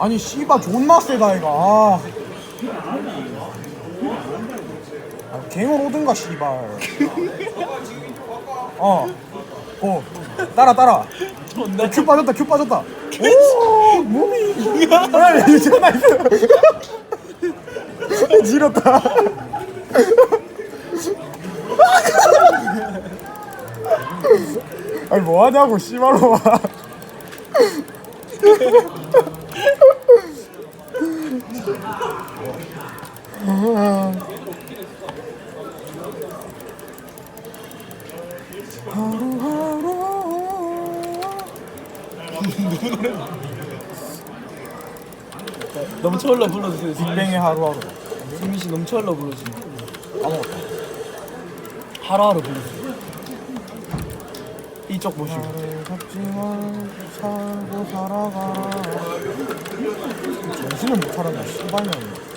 아니 씨발 존나 세다 이가 아. 아 갱을 오든가 씨발 어. 어. 따라 따라. 존나 큐 빠졌다 큐 빠졌다. 오 몸이. 아 이제 나이스. 지렸다. 아니 뭐 하냐고 씨발로 와. 넘쳐흘러 불러주세요 빅뱅의 하루하루. 승민 씨 넘쳐흘러 불러주세요 아무것도. 하루하루 불러주세요 이쪽 보시고 잡지만 살고 살아가라. 정신을 못 차렸나 씨발년.